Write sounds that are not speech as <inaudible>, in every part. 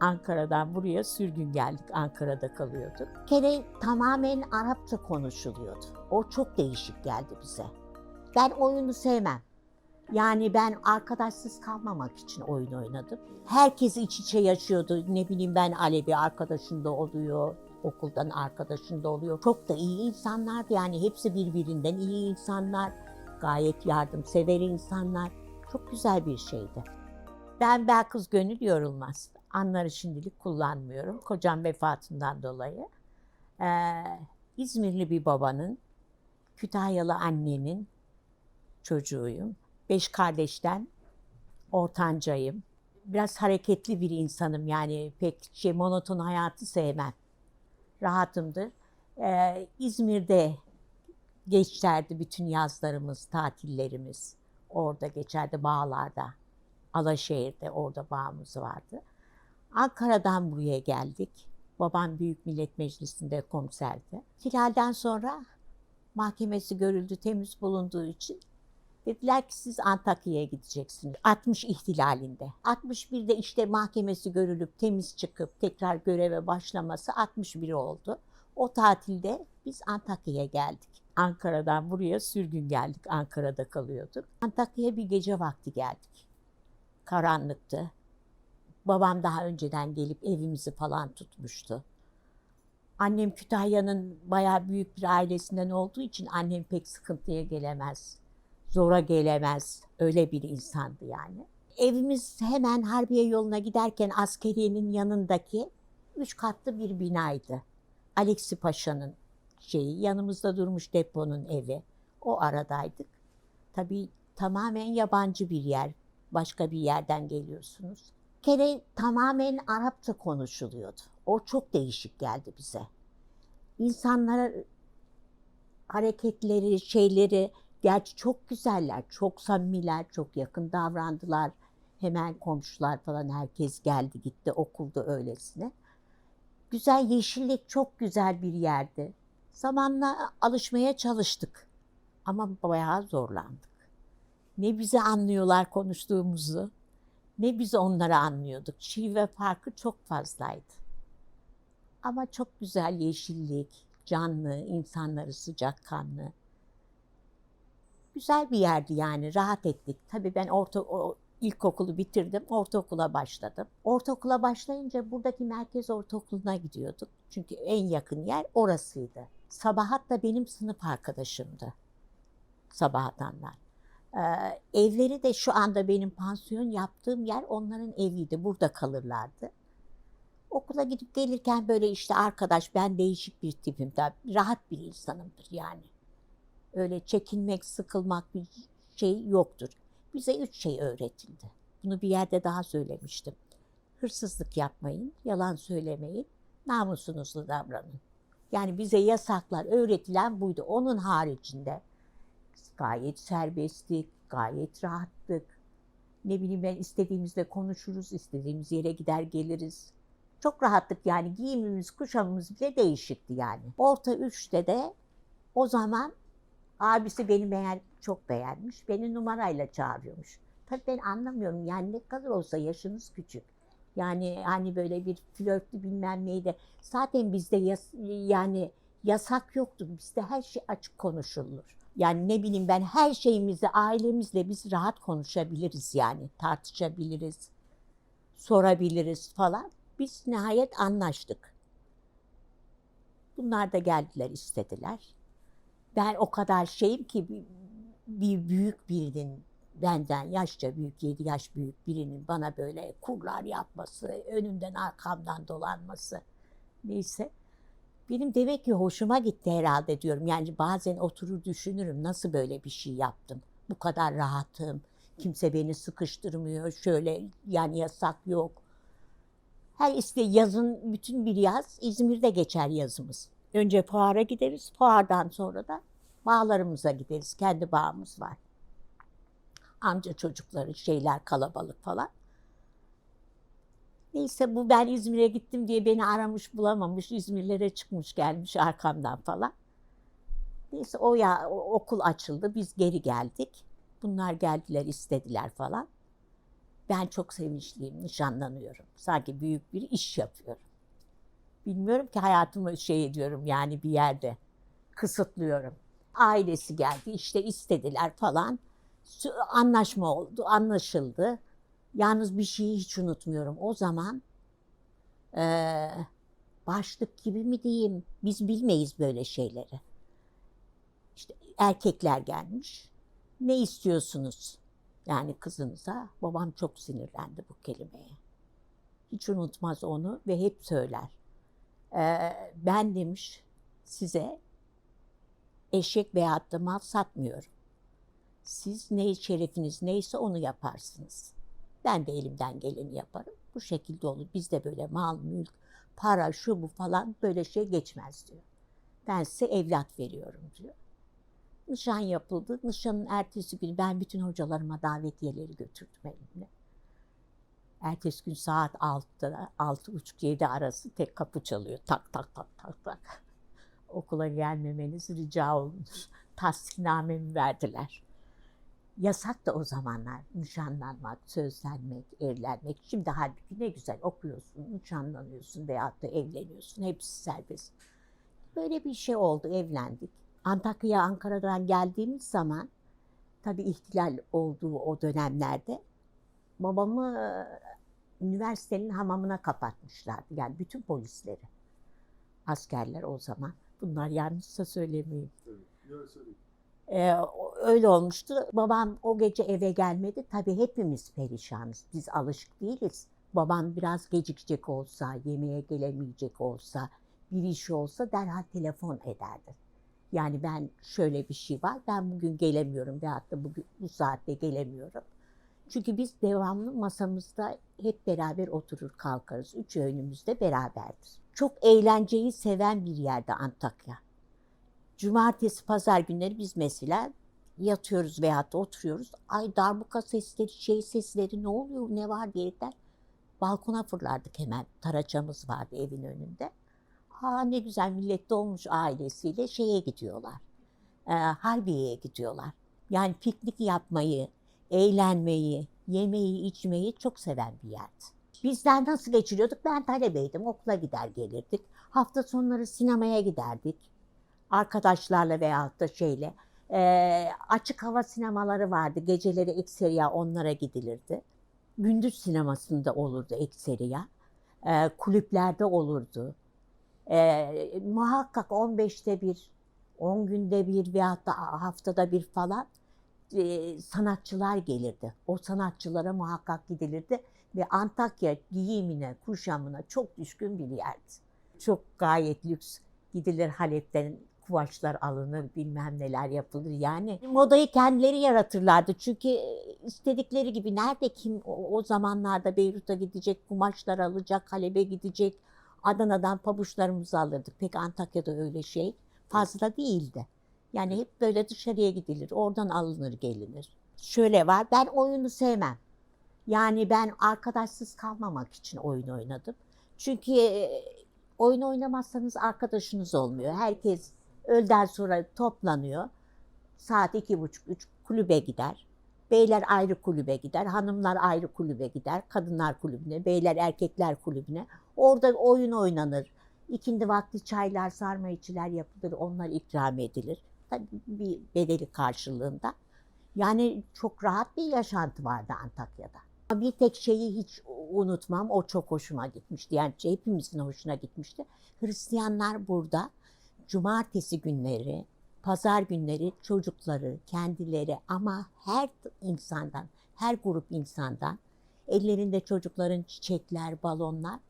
Ankara'dan buraya sürgün geldik. Ankara'da kalıyorduk. Bir kere tamamen Arapça konuşuluyordu. O çok değişik geldi bize. Ben oyunu sevmem. Yani ben arkadaşsız kalmamak için oyun oynadım. Herkes iç içe yaşıyordu. Ne bileyim ben Alevi arkadaşında oluyor, okuldan arkadaşında oluyor. Çok da iyi insanlardı yani hepsi birbirinden iyi insanlar. Gayet yardımsever insanlar. Çok güzel bir şeydi. Ben Belkız Gönül Yorulmaz. Anları şimdilik kullanmıyorum. Kocam vefatından dolayı. Ee, İzmirli bir babanın, Kütahyalı annenin çocuğuyum. Beş kardeşten ortancayım. Biraz hareketli bir insanım yani pek şey monoton hayatı sevmem. Rahatımdır. Ee, İzmir'de geçerdi bütün yazlarımız, tatillerimiz. Orada geçerdi bağlarda. Alaşehir'de orada bağımız vardı. Ankara'dan buraya geldik. Babam Büyük Millet Meclisi'nde komiserdi. Hilal'den sonra mahkemesi görüldü, temiz bulunduğu için dediler ki siz Antakya'ya gideceksiniz. 60 ihtilalinde. 61'de işte mahkemesi görülüp temiz çıkıp tekrar göreve başlaması 61 oldu. O tatilde biz Antakya'ya geldik. Ankara'dan buraya sürgün geldik. Ankara'da kalıyorduk. Antakya'ya bir gece vakti geldik. Karanlıktı. Babam daha önceden gelip evimizi falan tutmuştu. Annem Kütahya'nın bayağı büyük bir ailesinden olduğu için annem pek sıkıntıya gelemez. Zora gelemez. Öyle bir insandı yani. Evimiz hemen Harbiye yoluna giderken askeriyenin yanındaki üç katlı bir binaydı. Alexi Paşa'nın şeyi, yanımızda durmuş deponun evi. O aradaydık. Tabii tamamen yabancı bir yer. Başka bir yerden geliyorsunuz. Bir kere tamamen Arapça konuşuluyordu. O çok değişik geldi bize. İnsanlara hareketleri, şeyleri gerçi çok güzeller, çok samimiler, çok yakın davrandılar. Hemen komşular falan herkes geldi gitti okulda öylesine. Güzel yeşillik çok güzel bir yerdi. Zamanla alışmaya çalıştık ama bayağı zorlandık. Ne bizi anlıyorlar konuştuğumuzu, ne biz onları anlıyorduk. Şive farkı çok fazlaydı. Ama çok güzel yeşillik, canlı, insanları sıcakkanlı. Güzel bir yerdi yani, rahat ettik. Tabii ben orta, o, ilkokulu bitirdim, ortaokula başladım. Ortaokula başlayınca buradaki merkez ortaokuluna gidiyorduk. Çünkü en yakın yer orasıydı. Sabahat da benim sınıf arkadaşımdı. Sabahatanlar. Ee, evleri de şu anda benim pansiyon yaptığım yer onların eviydi. Burada kalırlardı. Okula gidip gelirken böyle işte arkadaş ben değişik bir tipim. Tabii rahat bir insanımdır yani. Öyle çekinmek, sıkılmak bir şey yoktur. Bize üç şey öğretildi. Bunu bir yerde daha söylemiştim. Hırsızlık yapmayın, yalan söylemeyin, namusunuzla davranın. Yani bize yasaklar, öğretilen buydu. Onun haricinde gayet serbesttik, gayet rahattık. Ne bileyim ben istediğimizde konuşuruz, istediğimiz yere gider geliriz. Çok rahattık yani giyimimiz, kuşamımız bile değişikti yani. Orta üçte de o zaman abisi beni beğen, çok beğenmiş. Beni numarayla çağırıyormuş. Tabii ben anlamıyorum yani ne kadar olsa yaşınız küçük. Yani hani böyle bir flörtlü bilmem neydi. Zaten bizde yas, yani yasak yoktu. Bizde her şey açık konuşulur. Yani ne bileyim ben her şeyimizi ailemizle biz rahat konuşabiliriz yani. Tartışabiliriz, sorabiliriz falan. Biz nihayet anlaştık. Bunlar da geldiler istediler. Ben o kadar şeyim ki bir, büyük birinin benden yaşça büyük, 7 yaş büyük birinin bana böyle kurlar yapması, önümden arkamdan dolanması neyse. Benim demek ki hoşuma gitti herhalde diyorum. Yani bazen oturur düşünürüm nasıl böyle bir şey yaptım. Bu kadar rahatım. Kimse beni sıkıştırmıyor. Şöyle yani yasak yok. Her işte yazın bütün bir yaz İzmir'de geçer yazımız. Önce fuara gideriz. Fuardan sonra da bağlarımıza gideriz. Kendi bağımız var. Amca çocukları şeyler kalabalık falan. Neyse bu ben İzmir'e gittim diye beni aramış bulamamış. İzmirlere çıkmış gelmiş arkamdan falan. Neyse o ya o- okul açıldı. Biz geri geldik. Bunlar geldiler istediler falan. Ben çok sevinçliyim. Nişanlanıyorum. Sanki büyük bir iş yapıyorum. Bilmiyorum ki hayatımı şey ediyorum yani bir yerde. Kısıtlıyorum. Ailesi geldi işte istediler falan. Anlaşma oldu, anlaşıldı. Yalnız bir şeyi hiç unutmuyorum. O zaman eee başlık gibi mi diyeyim? Biz bilmeyiz böyle şeyleri. İşte erkekler gelmiş. Ne istiyorsunuz? Yani kızınıza. Babam çok sinirlendi bu kelimeye. Hiç unutmaz onu ve hep söyler. Eee, ben demiş size eşek veyahut da mal satmıyorum. Siz ne şerefiniz neyse onu yaparsınız. Ben de elimden geleni yaparım. Bu şekilde olur. Bizde böyle mal, mülk, para, şu bu falan böyle şey geçmez diyor. Ben size evlat veriyorum diyor. Nişan yapıldı. Nişanın ertesi günü ben bütün hocalarıma davetiyeleri götürdüm elimle. Ertesi gün saat 6'da, 6.30-7 arası tek kapı çalıyor. Tak tak tak tak tak. <laughs> Okula gelmemeniz rica olunur. <laughs> Tasdiknamemi verdiler. Yasak da o zamanlar nişanlanmak, sözlenmek, evlenmek. Şimdi halbuki ne güzel okuyorsun, nişanlanıyorsun veyahut da evleniyorsun. Hepsi serbest. Böyle bir şey oldu, evlendik. Antakya'ya Ankara'dan geldiğimiz zaman tabii ihtilal olduğu o dönemlerde babamı e, üniversitenin hamamına kapatmışlardı. Yani bütün polisleri. Askerler o zaman. Bunlar yanlışsa söylemeyeyim. Tabii. Yok söyleyeyim. Ee, öyle olmuştu. Babam o gece eve gelmedi. Tabii hepimiz perişanız. Biz alışık değiliz. Babam biraz gecikecek olsa, yemeğe gelemeyecek olsa, bir iş olsa derhal telefon ederdi. Yani ben şöyle bir şey var, ben bugün gelemiyorum veyahut da bugün, bu saatte gelemiyorum. Çünkü biz devamlı masamızda hep beraber oturur kalkarız. Üç öğünümüzde beraberdir. Çok eğlenceyi seven bir yerde Antakya. Cumartesi, pazar günleri biz mesela yatıyoruz veyahut da oturuyoruz. Ay darbuka sesleri, şey sesleri ne oluyor, ne var diyerekten balkona fırlardık hemen. Taraçamız vardı evin önünde. Aa ne güzel millet dolmuş ailesiyle şeye gidiyorlar. Ee, Harbiye'ye gidiyorlar. Yani piknik yapmayı, eğlenmeyi, yemeği, içmeyi çok seven bir yerdi. Bizden nasıl geçiriyorduk? Ben talebeydim. Okula gider gelirdik. Hafta sonları sinemaya giderdik arkadaşlarla veyahut da şeyle. Ee, açık hava sinemaları vardı. Geceleri ekseriya onlara gidilirdi. Gündüz sinemasında olurdu ekseriya. Ee, kulüplerde olurdu. Ee, muhakkak 15'te bir, 10 günde bir veyahut da haftada bir falan e, sanatçılar gelirdi. O sanatçılara muhakkak gidilirdi. Ve Antakya giyimine, kuşamına çok düşkün bir yerdi. Çok gayet lüks gidilir Halep'ten kuvaçlar alınır, bilmem neler yapılır. Yani modayı kendileri yaratırlardı. Çünkü istedikleri gibi nerede kim o, o zamanlarda Beyrut'a gidecek, kumaşlar alacak, Halep'e gidecek. Adana'dan pabuçlarımızı alırdık. Pek Antakya'da öyle şey fazla değildi. Yani hep böyle dışarıya gidilir, oradan alınır gelinir. Şöyle var, ben oyunu sevmem. Yani ben arkadaşsız kalmamak için oyun oynadım. Çünkü e, oyun oynamazsanız arkadaşınız olmuyor. Herkes öğleden sonra toplanıyor. Saat iki buçuk, üç kulübe gider. Beyler ayrı kulübe gider, hanımlar ayrı kulübe gider. Kadınlar kulübüne, beyler erkekler kulübüne. Orada oyun oynanır. İkindi vakti çaylar, sarma içiler yapılır, onlar ikram edilir. Tabii bir bedeli karşılığında. Yani çok rahat bir yaşantı vardı Antakya'da. Bir tek şeyi hiç unutmam, o çok hoşuma gitmişti. Yani hepimizin hoşuna gitmişti. Hristiyanlar burada cumartesi günleri, pazar günleri çocukları, kendileri ama her insandan, her grup insandan ellerinde çocukların çiçekler, balonlar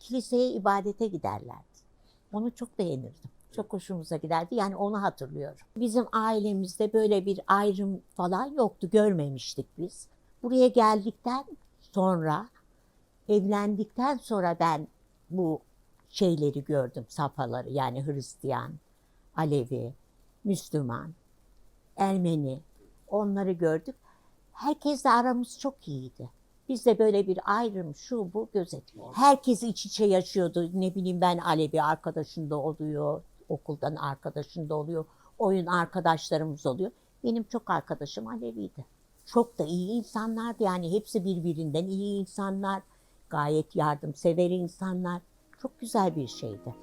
kiliseye ibadete giderlerdi. Onu çok beğenirdim. Çok hoşumuza giderdi. Yani onu hatırlıyorum. Bizim ailemizde böyle bir ayrım falan yoktu. Görmemiştik biz. Buraya geldikten sonra, evlendikten sonra ben bu şeyleri gördüm, safhaları. Yani Hristiyan, Alevi, Müslüman, Ermeni onları gördük. Herkesle aramız çok iyiydi. Bizde böyle bir ayrım şu bu gözetmiyor. Herkes iç içe yaşıyordu. Ne bileyim ben Alevi arkadaşında oluyor, okuldan arkadaşında oluyor, oyun arkadaşlarımız oluyor. Benim çok arkadaşım Alevi'ydi. Çok da iyi insanlardı yani hepsi birbirinden iyi insanlar. Gayet yardımsever insanlar. Çok güzel bir şeydi.